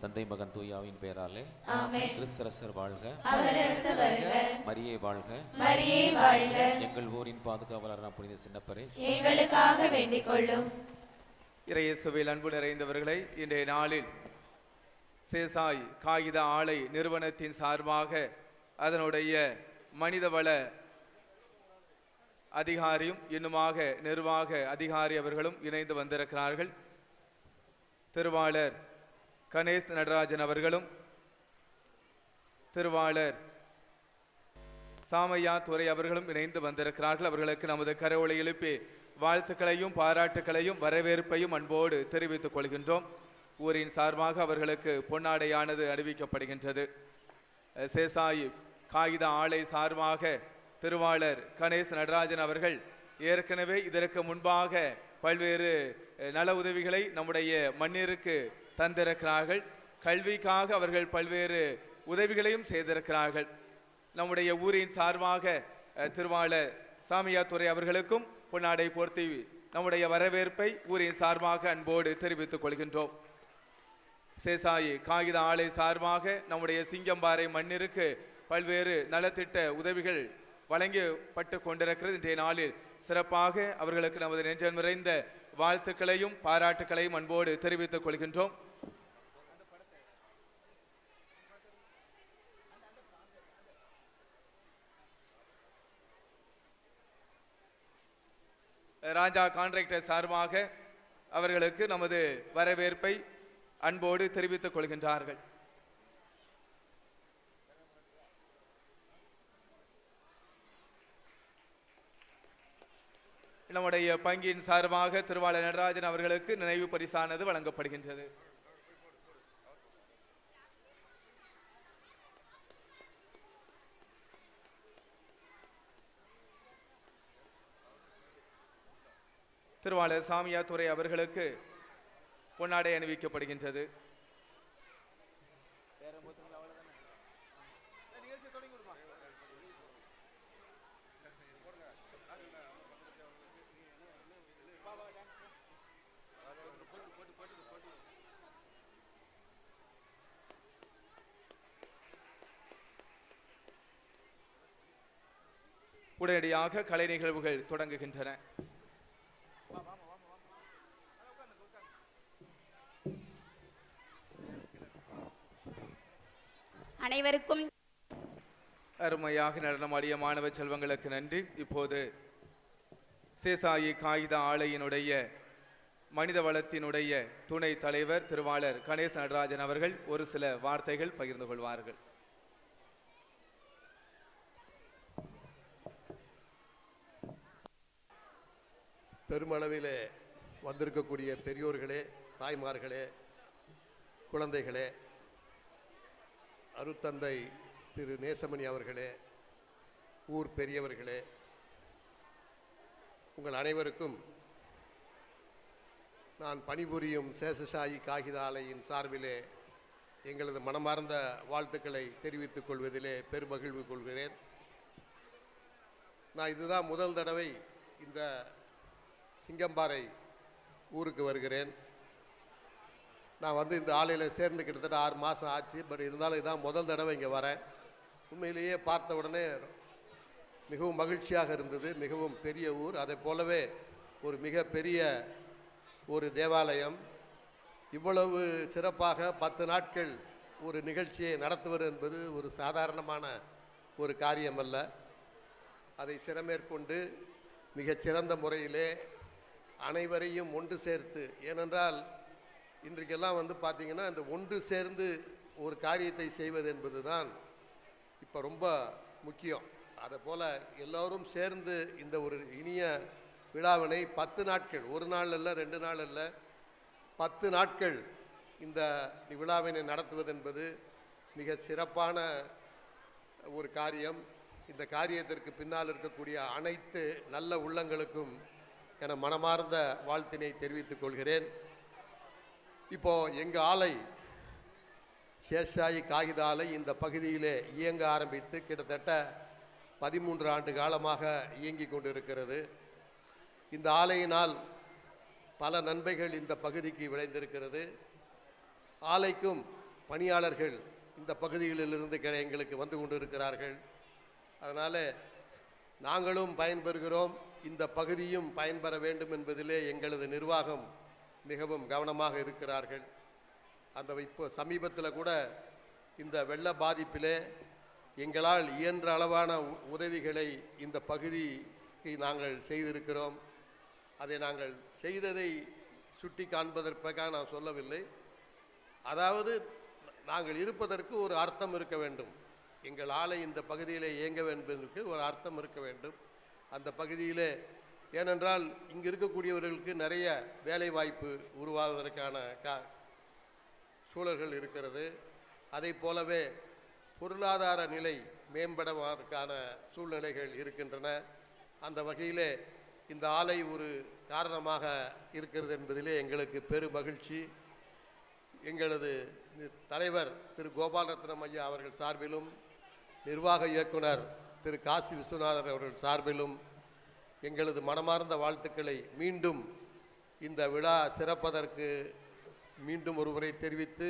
தந்தை மகன் தூயாவின் பெயராலே ஆமென். கிறிஸ்தரசர் வாழ்க. மரியே வாழ்க. மரியே வாழ்க. எங்கள் ஊரின் பாதுகாவலரான புனித சின்னப்பரே. எங்களுக்காக வேண்டிக் கொள்ளும் இறையேசுவில் அன்பு நிறைந்தவர்களை இன்றைய நாளில் சேசாய் காகித ஆலை நிறுவனத்தின் சார்பாக அதனுடைய மனிதவள அதிகாரியும் இன்னுமாக நிர்வாக அதிகாரி அவர்களும் இணைந்து வந்திருக்கிறார்கள். திருவாளர் கணேஷ் நடராஜன் அவர்களும் திருவாளர் சாமையா துறை அவர்களும் இணைந்து வந்திருக்கிறார்கள். அவர்களுக்கு நமது கரவொளி எழுப்பி வாழ்த்துக்களையும் பாராட்டுக்களையும் வரவேற்பையும் அன்போடு தெரிவித்துக் கொள்கின்றோம். ஊரின் சார்பாக அவர்களுக்கு பொன்னாடையானது அறிவிக்கப்படுகின்றது. அஹ் சேசாய் காகித ஆலை சார்பாக திருவாளர் கணேஷ் நடராஜன் அவர்கள் ஏற்கனவே இதற்கு முன்பாக பல்வேறு நல உதவிகளை நம்முடைய மண்ணிற்கு தந்திருக்கிறார்கள். கல்விக்காக அவர்கள் பல்வேறு உதவிகளையும் செய்திருக்கிறார்கள். நம்முடைய ஊரின் சார்பாக திருவாளர் சாமியாத்துறை அவர்களுக்கும் பொன்னாடை போர்த்தி நம்முடைய வரவேற்பை ஊரின் சார்பாக அன்போடு தெரிவித்துக் கொள்கின்றோம். சேசாயி காகித ஆலை சார்பாக நம்முடைய சிங்கம்பாறை மண்ணிற்கு பல்வேறு நலத்திட்ட உதவிகள் வழங்கப்பட்டு கொண்டிருக்கிறது. இன்றைய நாளில் சிறப்பாக அவர்களுக்கு நமது நெஞ்சன் நிறைந்த வாழ்த்துக்களையும் பாராட்டுக்களையும் அன்போடு தெரிவித்துக் கொள்கின்றோம். ராஜா கான்ட்ராக்டர் சார்பாக அவர்களுக்கு நமது வரவேற்பை அன்போடு தெரிவித்துக் கொள்கின்றார்கள். நம்முடைய பங்கின் சார்பாக திருவாளர் நடராஜன் அவர்களுக்கு நினைவு பரிசானது வழங்கப்படுகின்றது. திருவாளர் சாமியாத்துறை அவர்களுக்கு பொன்னாடை அணிவிக்கப்படுகின்றது. உடனடியாக கலை நிகழ்வுகள் தொடங்குகின்றன. அனைவருக்கும் அருமையாக நடனமாடிய மாணவ செல்வங்களுக்கு நன்றி. இப்போது சேசாயி காகித ஆலையினுடைய மனித வளத்தினுடைய துணை தலைவர் திருவாளர் கணேச நடராஜன் அவர்கள் ஒரு சில வார்த்தைகள் பகிர்ந்து கொள்வார்கள். பெருமளவிலே வந்திருக்கக்கூடிய பெரியோர்களே தாய்மார்களே குழந்தைகளே அருத்தந்தை திரு நேசமணி அவர்களே ஊர் பெரியவர்களே உங்கள் அனைவருக்கும் நான் பணிபுரியும் சேஷசாயி காகித ஆலையின் சார்பிலே எங்களது மனமார்ந்த வாழ்த்துக்களை தெரிவித்துக் கொள்வதிலே பெருமகிழ்வு கொள்கிறேன். நான் இதுதான் முதல் தடவை இந்த சிங்கம்பாறை ஊருக்கு வருகிறேன். நான் வந்து இந்த ஆலையில் சேர்ந்து கிட்டத்தட்ட ஆறு மாதம் ஆச்சு. பட் இருந்தாலும் இதான் முதல் தடவை இங்கே வரேன். உண்மையிலேயே பார்த்த உடனே மிகவும் மகிழ்ச்சியாக இருந்தது. மிகவும் பெரிய ஊர். அதை போலவே ஒரு மிக பெரிய ஒரு தேவாலயம். இவ்வளவு சிறப்பாக பத்து நாட்கள் ஒரு நிகழ்ச்சியை நடத்துவது என்பது ஒரு சாதாரணமான ஒரு காரியம் அல்ல அதை சிறமேற்கொண்டு மிகச்சிறந்த முறையிலே அனைவரையும் ஒன்று சேர்த்து. ஏனென்றால் இன்றைக்கெல்லாம் வந்து பார்த்திங்கன்னா இந்த ஒன்று சேர்ந்து ஒரு காரியத்தை செய்வது என்பது தான் இப்போ ரொம்ப முக்கியம். அதை போல் எல்லோரும் சேர்ந்து இந்த ஒரு இனிய விழாவினை பத்து நாட்கள் ஒரு நாள் அல்ல ரெண்டு நாள் அல்ல பத்து நாட்கள் இந்த விழாவினை நடத்துவது என்பது மிக சிறப்பான ஒரு காரியம். இந்த காரியத்திற்கு பின்னால் இருக்கக்கூடிய அனைத்து நல்ல உள்ளங்களுக்கும் என மனமார்ந்த வாழ்த்தினை தெரிவித்துக் கொள்கிறேன். இப்போ எங்கள் ஆலை சேஷாயி காகித ஆலை இந்த பகுதியிலே இயங்க ஆரம்பித்து கிட்டத்தட்ட பதிமூன்று ஆண்டு காலமாக இயங்கிக் கொண்டிருக்கிறது. இந்த ஆலையினால் பல நன்மைகள் இந்த பகுதிக்கு விளைந்திருக்கிறது. ஆலைக்கும் பணியாளர்கள் இந்த பகுதிகளிலிருந்து எங்களுக்கு வந்து கொண்டிருக்கிறார்கள். அதனால் நாங்களும் பயன்பெறுகிறோம். இந்த பகுதியும் பயன்பெற வேண்டும் என்பதிலே எங்களது நிர்வாகம் மிகவும் கவனமாக இருக்கிறார்கள். அந்த இப்போ சமீபத்தில் கூட இந்த வெள்ள பாதிப்பிலே எங்களால் இயன்ற அளவான உ- உதவிகளை இந்த பகுதிக்கு நாங்கள் செய்திருக்கிறோம். அதை நாங்கள் செய்ததை சுட்டி காண்பதற்காக நான் சொல்லவில்லை. அதாவது நாங்கள் இருப்பதற்கு ஒரு அர்த்தம் இருக்க வேண்டும். எங்கள் ஆலை இந்த பகுதியிலே இயங்க வேண்டும் என்பதற்கு ஒரு அர்த்தம் இருக்க வேண்டும். அந்த பகுதியிலே ஏனென்றால் இங்கு இருக்கக்கூடியவர்களுக்கு நிறைய வேலை வாய்ப்பு உருவாவதற்கான கா சூழல்கள் இருக்கிறது. அதை போலவே பொருளாதார நிலை மேம்படுவதற்கான சூழ்நிலைகள் இருக்கின்றன. அந்த வகையிலே இந்த ஆலை ஒரு காரணமாக இருக்கிறது என்பதிலே எங்களுக்கு பெரும் மகிழ்ச்சி. எங்களது தலைவர் திரு. கோபாலரத்னம் ஐயா அவர்கள் சார்பிலும் நிர்வாக இயக்குனர் திரு காசி விஸ்வநாதர் அவர்கள் சார்பிலும் எங்களது மனமார்ந்த வாழ்த்துக்களை மீண்டும் இந்த விழா சிறப்பதற்கு மீண்டும் ஒருமுறை தெரிவித்து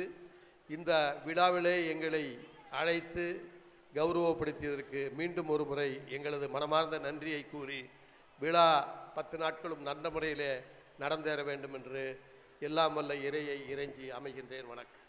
இந்த விழாவிலே எங்களை அழைத்து கௌரவப்படுத்தியதற்கு மீண்டும் ஒரு முறை எங்களது மனமார்ந்த நன்றியை கூறி விழா பத்து நாட்களும் நல்ல முறையிலே நடந்தேற வேண்டும் என்று எல்லாம் வல்ல இறையை இறைஞ்சி அமைகின்றேன். வணக்கம்.